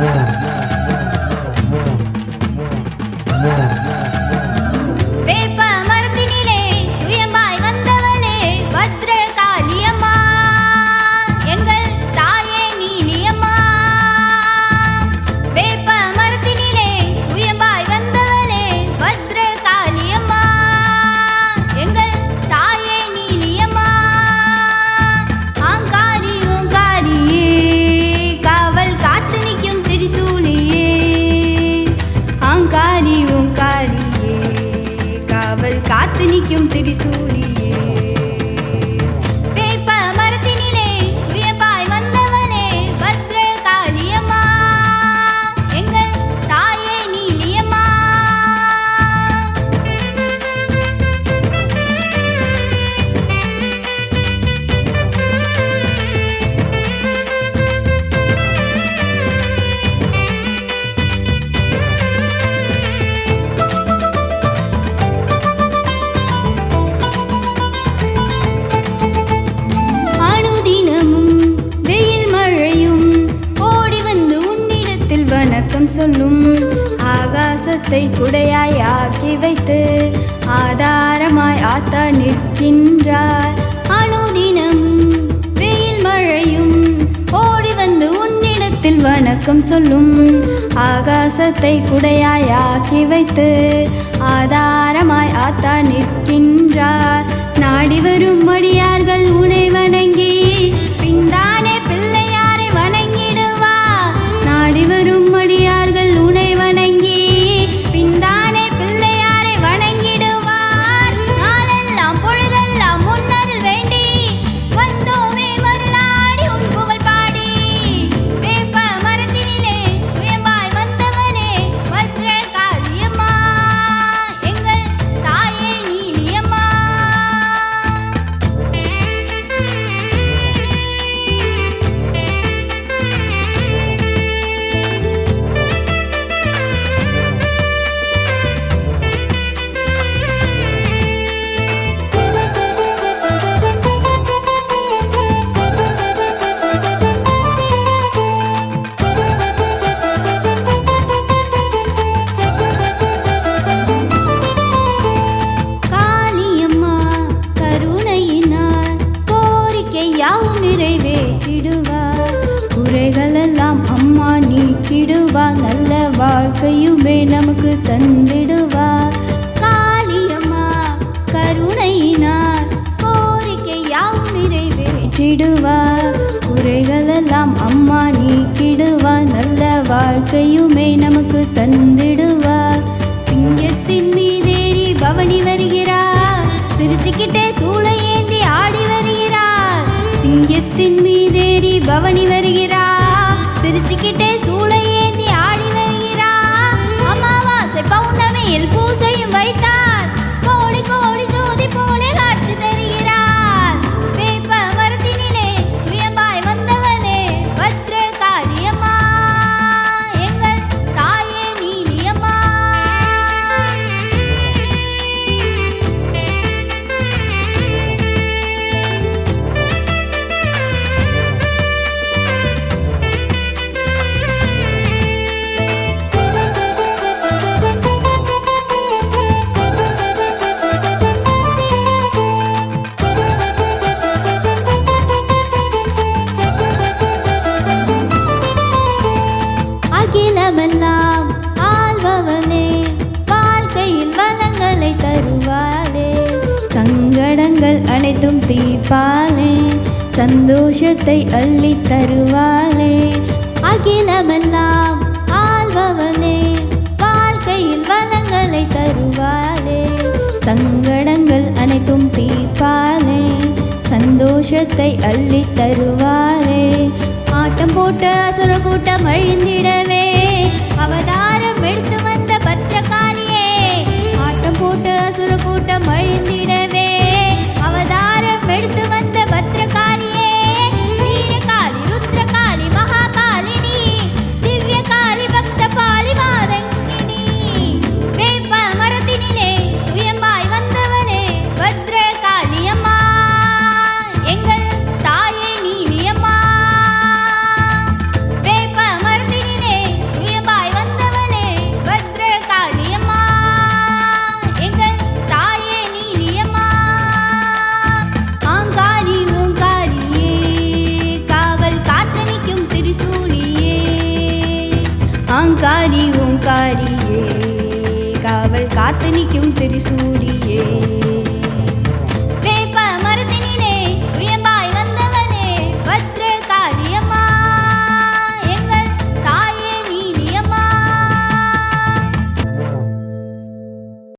Yeah. వాక్యం తెలుసు விளக்கம் சொல்லும் ஆகாசத்தை குடையாய் ஆக்கி வைத்து ஆதாரமாய் ஆத்தா நிற்கின்றார். அணுதினம் வெயில் மழையும் ஓடி வந்து உன்னிடத்தில் வணக்கம் சொல்லும் ஆகாசத்தை குடையாய் ஆக்கி வைத்து ஆதாரமாய் ஆத்தா நிற்கின்றார். நாடி வரும் விடுவார் குறைகளெல்லாம் அம்மா நீக்கிடுவார் நல்ல வாழ்க்கையுமே நமக்கு தந்திடுவார் அனைத்தும் தீர்ப்பாலே சந்தோஷத்தை அள்ளி தருவாளே அகிலமெல்லாம் ஆழ்பவளே வாழ்க்கையில் வளங்களை தருவாளே சங்கடங்கள் அனைத்தும் தீர்ப்பாளே சந்தோஷத்தை அள்ளி தருவாளே ஆட்டம் போட்ட அசுர கூட்டம் அழிந்திட காவல் காத்து நிற்கும் திரிசூல்